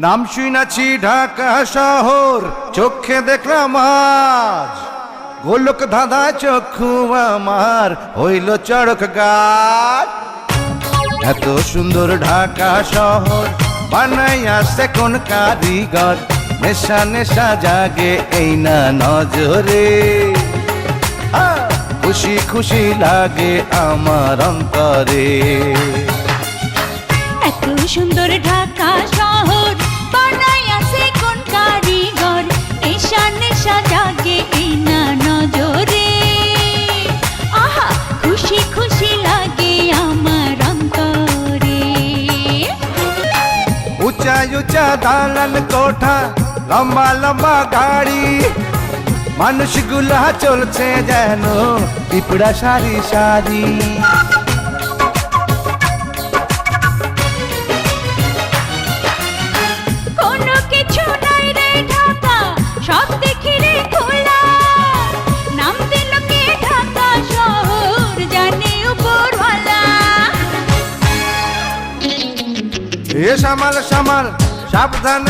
নাম শুনাছি ঢাকা শহর, চোখে দেখলাম আজ। গোলক ধাঁধা চক্ষু আমার, হইল চড়ক গাছ। এত সুন্দর ঢাকা শহর, বানাইয়া বানাইয়াছে কোন কারিগর? নেশা নেশা জাগে এই না নজরে। খুশি খুশি লাগে আমার অন্তরে। এত সুন্দর ঢাকা নেশা জাগে না নজরে। আহা, খুশি খুশি লাগে আমার অন্তরে। উঁচা উঁচা দালান কোঠা, লম্বা লম্বা গাড়ি। মানুষগুলা চলছে যেন, পিপড়া সারি সারি। এ সামাল সামাল সাবধান